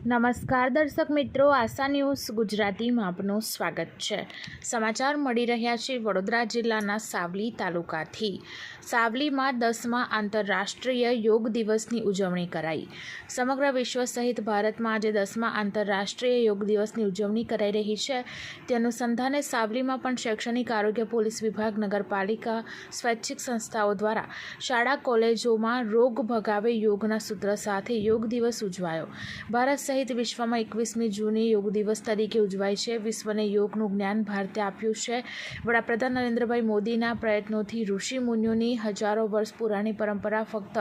નમસ્કાર દર્શક મિત્રો, આશા ન્યૂઝ ગુજરાતીમાં આપનું સ્વાગત છે. સમાચાર મળી રહ્યા છે વડોદરા જિલ્લાના સાવલી તાલુકાથી. સાવલીમાં દસમા આંતરરાષ્ટ્રીય યોગ દિવસની ઉજવણી કરાઈ. સમગ્ર વિશ્વ સહિત ભારતમાં આજે દસમા આંતરરાષ્ટ્રીય યોગ દિવસની ઉજવણી કરાઈ રહી છે. તે અનુસંધાને સાવલીમાં પણ શૈક્ષણિક આરોગ્ય પોલીસ વિભાગ, નગરપાલિકા, સ્વૈચ્છિક સંસ્થાઓ દ્વારા શાળા, કોલેજોમાં રોગ ભગાવે યોગના સૂત્ર સાથે યોગ દિવસ ઉજવાયો. ભારત સહિત વિશ્વમાં એકવીસમી જૂને યોગ દિવસ તરીકે ઉજવાય છે. વિશ્વને યોગનું જ્ઞાન ભારતે આપ્યું છે. વડાપ્રધાન નરેન્દ્રભાઈ મોદીના પ્રયત્નોથી ઋષિ મુનિઓની હજારો વર્ષ પુરાણી પરંપરા ફક્ત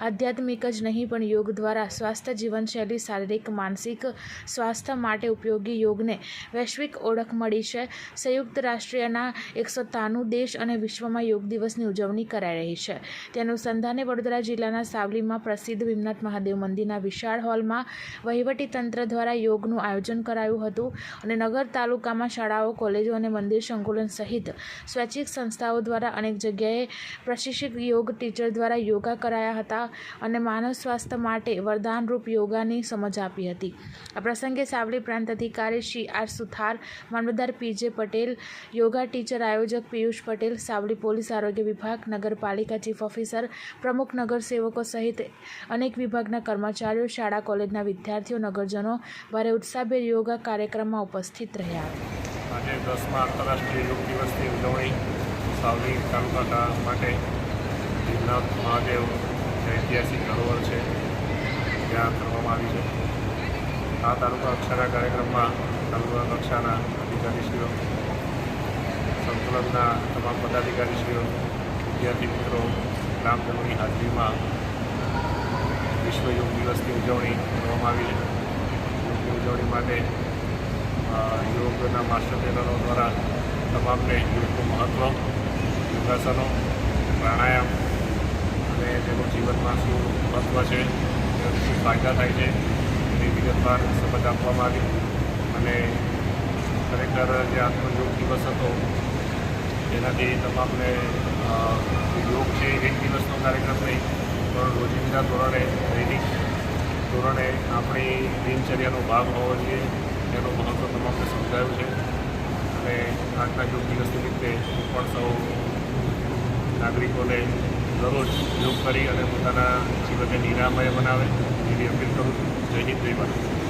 આધ્યાત્મિક જ નહીં, પણ યોગ દ્વારા સ્વાસ્થ્ય જીવનશૈલી, શારીરિક, માનસિક સ્વાસ્થ્ય માટે ઉપયોગી યોગને વૈશ્વિક ઓળખ મળી છે. સંયુક્ત રાષ્ટ્રીયના એકસો ત્રાણું દેશ અને વિશ્વમાં યોગ દિવસની ઉજવણી કરાઈ રહી છે. તે અનુસંધાને વડોદરા જિલ્લાના સાવલીમાં પ્રસિદ્ધ ભીમનાથ મહાદેવ મંદિરના વિશાળ હોલમાં વહીવટી તંત્ર દ્વારા યોગનું આયોજન કરાયું હતું અને નગર તાલુકામાં શાળાઓ, કોલેજો અને મંદિર સંકુલન સહિત સ્વૈચ્છિક સંસ્થાઓ દ્વારા અનેક જગ્યાએ પ્રશિક્ષિત યોગ ટીચર દ્વારા યોગા કરાયા હતા અને માનવ સ્વાસ્થ્ય માટે વરદાનરૂપ યોગાની સમજ આપી હતી. આ પ્રસંગે સાવલી પ્રાંત અધિકારી શ્રી આર સુથાર, મામલતદાર પીજે પટેલ, યોગા ટીચર આયોજક પિયુષ પટેલ, સાવલી પોલીસ આરોગ્ય વિભાગ, નગરપાલિકા ચીફ ઓફિસર, પ્રમુખ નગરસેવકો સહિત અનેક વિભાગના કર્મચારીઓ, શાળા, કોલેજના વિદ્યાર્થીઓ નગરજનો ભારે ઉત્સાહભેર યોગા કાર્યક્રમમાં ઉપસ્થિત રહ્યા. આજે દસમા આંતરરાષ્ટ્રીય યોગ દિવસની ઉજવણી સાવલી તાલુકા માટે મહાદેવ ઐતિહાસિક ધરોહર છે. ત્યાં કરવામાં આવી છે. આ તાલુકા કક્ષાના કાર્યક્રમમાં તાલુકા કક્ષાના અધિકારીશ્રીઓ, સંકલનના તમામ પદાધિકારીશ્રીઓ, વિદ્યાર્થી મિત્રો ગ્રામજનોની હાજરીમાં વિશ્વ યોગ દિવસની ઉજવણી કરવામાં આવી છે. માટે યોગના માસ્ટર ટ્રેનરો દ્વારા તમામને યોગનું મહત્ત્વ યોગાસનો, પ્રાણાયામ અને તેનું જીવનમાં શું મહત્ત્વ છે શું ફાયદા થાય છે, એની વિગતવાર સમજ આપવામાં આવી અને ખરેખર જે આત્મયોગ દિવસ હતો, એનાથી તમામને યોગ છે, એક દિવસનો કાર્યક્રમ નહીં, પણ રોજિંદા ધોરણે દૈનિક ધોરણે આપણી દિનચર્યાનો ભાગ હોવો જોઈએ, એનું મહત્ત્વ તમામને સમજાયું છે. અને આજના યોગ દિવસ નિમિત્તે પણ સૌ નાગરિકોને દરરોજ યોગ કરી અને પોતાના જીવનને નિરામય બનાવે, એવી અપીલ કરું છું. જય હિન્દ, જય ભારત.